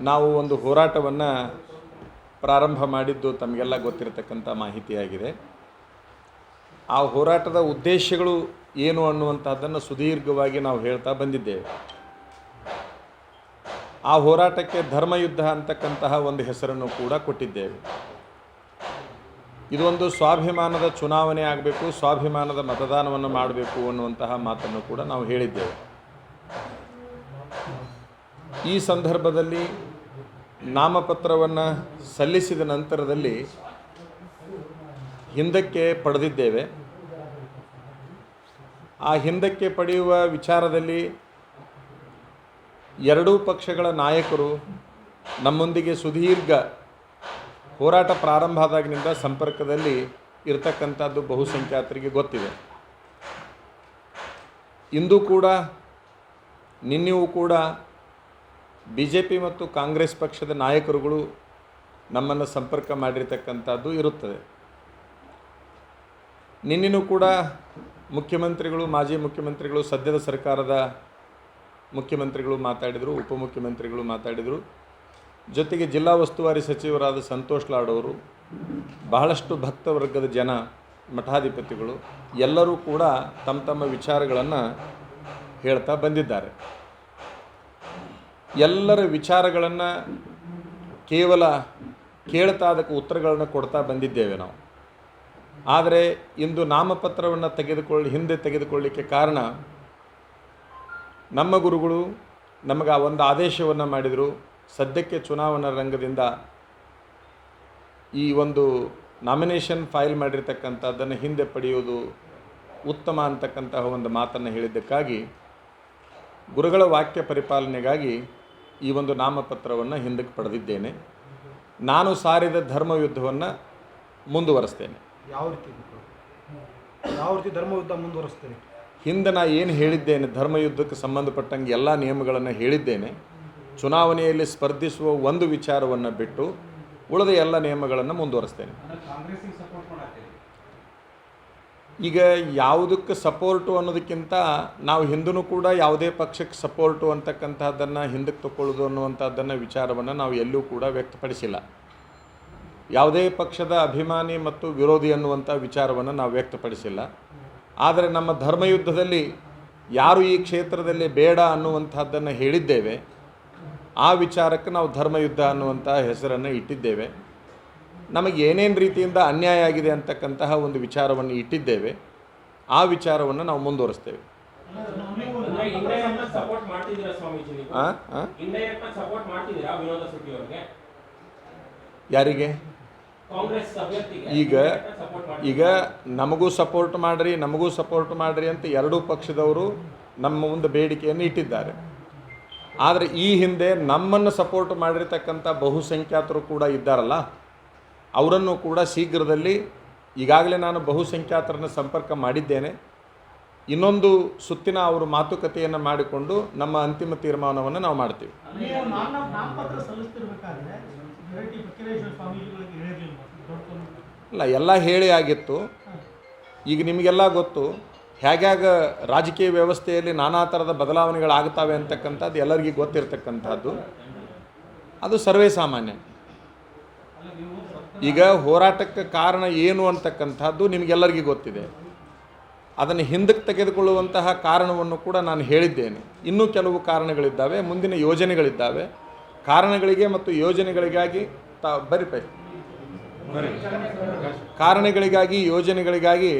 ನಾವು ಒಂದು ಹೋರಾಟವನ್ನು ಪ್ರಾರಂಭ ಮಾಡಿದ್ದು ತಮಗೆಲ್ಲ ಗೊತ್ತಿರತಕ್ಕಂಥ ಮಾಹಿತಿಯಾಗಿದೆ. ಆ ಹೋರಾಟದ ಉದ್ದೇಶಗಳು ಏನು ಅನ್ನುವಂಥದ್ದನ್ನು ಸುದೀರ್ಘವಾಗಿ ನಾವು ಹೇಳ್ತಾ ಬಂದಿದ್ದೇವೆ. ಆ ಹೋರಾಟಕ್ಕೆ ಧರ್ಮಯುದ್ಧ ಅಂತಕ್ಕಂತಹ ಒಂದು ಹೆಸರನ್ನು ಕೂಡ ಕೊಟ್ಟಿದ್ದೇವೆ. ಇದೊಂದು ಸ್ವಾಭಿಮಾನದ ಚುನಾವಣೆ ಆಗಬೇಕು, ಸ್ವಾಭಿಮಾನದ ಮತದಾನವನ್ನು ಮಾಡಬೇಕು ಅನ್ನುವಂತಹ ಮಾತನ್ನು ಕೂಡ ನಾವು ಹೇಳಿದ್ದೇವೆ. ಈ ಸಂದರ್ಭದಲ್ಲಿ ನಾಮಪತ್ರವನ್ನು ಸಲ್ಲಿಸಿದ ನಂತರದಲ್ಲಿ ಹಿಂದಕ್ಕೆ ಪಡೆದಿದ್ದೇವೆ. ಆ ಹಿಂದಕ್ಕೆ ಪಡೆಯುವ ವಿಚಾರದಲ್ಲಿ ಎರಡೂ ಪಕ್ಷಗಳ ನಾಯಕರು ನಮ್ಮೊಂದಿಗೆ ಸುದೀರ್ಘ ಹೋರಾಟ ಪ್ರಾರಂಭ ಆದಾಗಿನಿಂದ ಸಂಪರ್ಕದಲ್ಲಿ ಇರತಕ್ಕಂಥದ್ದು ಬಹುಸಂಖ್ಯಾತರಿಗೆ ಗೊತ್ತಿದೆ. ಇಂದು ಕೂಡ, ನಿನ್ನೆಯೂ ಕೂಡ ಬಿ ಜೆ ಪಿ ಮತ್ತು ಕಾಂಗ್ರೆಸ್ ಪಕ್ಷದ ನಾಯಕರುಗಳು ನಮ್ಮನ್ನು ಸಂಪರ್ಕ ಮಾಡಿರ್ತಕ್ಕಂಥದ್ದು ಇರುತ್ತದೆ. ನಿನ್ನೂ ಕೂಡ ಮುಖ್ಯಮಂತ್ರಿಗಳು, ಮಾಜಿ ಮುಖ್ಯಮಂತ್ರಿಗಳು, ಸದ್ಯದ ಸರ್ಕಾರದ ಮುಖ್ಯಮಂತ್ರಿಗಳು ಮಾತಾಡಿದರು, ಉಪಮುಖ್ಯಮಂತ್ರಿಗಳು ಮಾತಾಡಿದರು. ಜೊತೆಗೆ ಜಿಲ್ಲಾ ಉಸ್ತುವಾರಿ ಸಚಿವರಾದ ಸಂತೋಷ್ ಲಾಡ್ ಅವರು, ಬಹಳಷ್ಟು ಭಕ್ತವರ್ಗದ ಜನ, ಮಠಾಧಿಪತಿಗಳು ಎಲ್ಲರೂ ಕೂಡ ತಮ್ಮ ತಮ್ಮ ವಿಚಾರಗಳನ್ನು ಹೇಳ್ತಾ ಬಂದಿದ್ದಾರೆ. ಎಲ್ಲರ ವಿಚಾರಗಳನ್ನು ಕೇವಲ ಕೇಳ್ತಾ ಅದಕ್ಕೆ ಉತ್ತರಗಳನ್ನು ಕೊಡ್ತಾ ಬಂದಿದ್ದೇವೆ ನಾವು. ಆದರೆ ಇಂದು ನಾಮಪತ್ರವನ್ನು ತೆಗೆದುಕೊಳ್ಳಿ, ಹಿಂದೆ ತೆಗೆದುಕೊಳ್ಳಿಕ್ಕೆ ಕಾರಣ ನಮ್ಮ ಗುರುಗಳು ನಮಗೆ ಆ ಒಂದು ಆದೇಶವನ್ನು ಮಾಡಿದರು. ಸದ್ಯಕ್ಕೆ ಚುನಾವಣಾ ರಂಗದಿಂದ ಈ ಒಂದು ನಾಮಿನೇಷನ್ ಫೈಲ್ ಮಾಡಿರ್ತಕ್ಕಂಥದ್ದನ್ನು ಹಿಂದೆ ಪಡೆಯುವುದು ಉತ್ತಮ ಅಂತಕ್ಕಂತಹ ಒಂದು ಮಾತನ್ನು ಹೇಳಿದ್ದಕ್ಕಾಗಿ ಗುರುಗಳ ವಾಕ್ಯ ಪರಿಪಾಲನೆಗಾಗಿ ಈ ಒಂದು ನಾಮಪತ್ರವನ್ನು ಹಿಂದಕ್ಕೆ ಪಡೆದಿದ್ದೇನೆ. ನಾನು ಸಾರಿದ ಧರ್ಮ ಯುದ್ಧವನ್ನು ಮುಂದುವರಿಸ್ತೇನೆ. ಯಾವ ರೀತಿ ಯಾವ ರೀತಿ ಧರ್ಮಯುದ್ಧ ಮುಂದುವರಿಸ್ತೇನೆ? ಹಿಂದೆ ನಾ ಏನು ಹೇಳಿದ್ದೇನೆ ಧರ್ಮಯುದ್ಧಕ್ಕೆ ಸಂಬಂಧಪಟ್ಟಂಗೆ ಎಲ್ಲ ನಿಯಮಗಳನ್ನು ಹೇಳಿದ್ದೇನೆ. ಚುನಾವಣೆಯಲ್ಲಿ ಸ್ಪರ್ಧಿಸುವ ಒಂದು ವಿಚಾರವನ್ನು ಬಿಟ್ಟು ಉಳಿದ ಎಲ್ಲ ನಿಯಮಗಳನ್ನು ಮುಂದುವರಿಸ್ತೇನೆ. ಈಗ ಯಾವುದಕ್ಕೆ ಸಪೋರ್ಟು ಅನ್ನೋದಕ್ಕಿಂತ ನಾವು ಹಿಂದೂ ಕೂಡ ಯಾವುದೇ ಪಕ್ಷಕ್ಕೆ ಸಪೋರ್ಟು ಅಂತಕ್ಕಂಥದ್ದನ್ನು ಹಿಂದಕ್ಕೆ ತಗೊಳ್ಳೋದು ಅನ್ನುವಂಥದ್ದನ್ನು ವಿಚಾರವನ್ನು ನಾವು ಎಲ್ಲೂ ಕೂಡ ವ್ಯಕ್ತಪಡಿಸಿಲ್ಲ. ಯಾವುದೇ ಪಕ್ಷದ ಅಭಿಮಾನಿ ಮತ್ತು ವಿರೋಧಿ ಅನ್ನುವಂಥ ವಿಚಾರವನ್ನು ನಾವು ವ್ಯಕ್ತಪಡಿಸಿಲ್ಲ. ಆದರೆ ನಮ್ಮ ಧರ್ಮಯುದ್ಧದಲ್ಲಿ ಯಾರು ಈ ಕ್ಷೇತ್ರದಲ್ಲಿ ಬೇಡ ಅನ್ನುವಂಥದ್ದನ್ನು ಹೇಳಿದ್ದೇವೆ. ಆ ವಿಚಾರಕ್ಕೆ ನಾವು ಧರ್ಮಯುದ್ಧ ಅನ್ನುವಂಥ ಹೆಸರನ್ನು ಇಟ್ಟಿದ್ದೇವೆ. ನಮಗೆ ಏನೇನು ರೀತಿಯಿಂದ ಅನ್ಯಾಯ ಆಗಿದೆ ಅಂತಕ್ಕಂತಹ ಒಂದು ವಿಚಾರವನ್ನು ಇಟ್ಟಿದ್ದೇವೆ. ಆ ವಿಚಾರವನ್ನು ನಾವು ಮುಂದುವರಿಸ್ತೇವೆ. ಯಾರಿಗೆ? ಈಗ ಈಗ ನಮಗೂ ಸಪೋರ್ಟ್ ಮಾಡಿರಿ, ನಮಗೂ ಸಪೋರ್ಟ್ ಮಾಡಿರಿ ಅಂತ ಎರಡೂ ಪಕ್ಷದವರು ನಮ್ಮ ಒಂದು ಬೇಡಿಕೆಯನ್ನು ಇಟ್ಟಿದ್ದಾರೆ. ಆದರೆ ಈ ಹಿಂದೆ ನಮ್ಮನ್ನು ಸಪೋರ್ಟ್ ಮಾಡಿರ್ತಕ್ಕಂಥ ಬಹುಸಂಖ್ಯಾತರು ಕೂಡ ಇದ್ದಾರಲ್ಲ? ಅವರನ್ನು ಕೂಡ ಶೀಘ್ರದಲ್ಲಿ ಈಗಾಗಲೇ ನಾನು ಬಹುಸಂಖ್ಯಾತರನ್ನು ಸಂಪರ್ಕ ಮಾಡಿದ್ದೇನೆ. ಇನ್ನೊಂದು ಸುತ್ತಿನ ಅವರು ಮಾತುಕತೆಯನ್ನು ಮಾಡಿಕೊಂಡು ನಮ್ಮ ಅಂತಿಮ ತೀರ್ಮಾನವನ್ನು ನಾವು ಮಾಡ್ತೀವಿ. ಅಲ್ಲ ಎಲ್ಲ ಹೇಳಿ ಆಗಿತ್ತು. ಈಗ ನಿಮಗೆಲ್ಲ ಗೊತ್ತು ಹೇಗ್ಯಾಗ ರಾಜಕೀಯ ವ್ಯವಸ್ಥೆಯಲ್ಲಿ ನಾನಾ ಥರದ ಬದಲಾವಣೆಗಳಾಗ್ತವೆ ಅಂತಕ್ಕಂಥದ್ದು ಎಲ್ಲರಿಗೂ ಗೊತ್ತಿರತಕ್ಕಂಥದ್ದು. ಅದು ಸರ್ವೇ ಸಾಮಾನ್ಯ. ಈಗ ಹೋರಾಟಕ್ಕೆ ಕಾರಣ ಏನು ಅಂತಕ್ಕಂಥದ್ದು ನಿಮಗೆಲ್ಲರಿಗೂ ಗೊತ್ತಿದೆ. ಅದನ್ನು ಹಿಂದಕ್ಕೆ ತೆಗೆದುಕೊಳ್ಳುವಂತಹ ಕಾರಣವನ್ನು ಕೂಡ ನಾನು ಹೇಳಿದ್ದೇನೆ. ಇನ್ನೂ ಕೆಲವು ಕಾರಣಗಳಿದ್ದಾವೆ, ಮುಂದಿನ ಯೋಜನೆಗಳಿದ್ದಾವೆ. ಕಾರಣಗಳಿಗೆ ಮತ್ತು ಯೋಜನೆಗಳಿಗಾಗಿ ತಾ, ಬರಿ ಪೈ ಕಾರಣಗಳಿಗಾಗಿ, ಯೋಜನೆಗಳಿಗಾಗಿ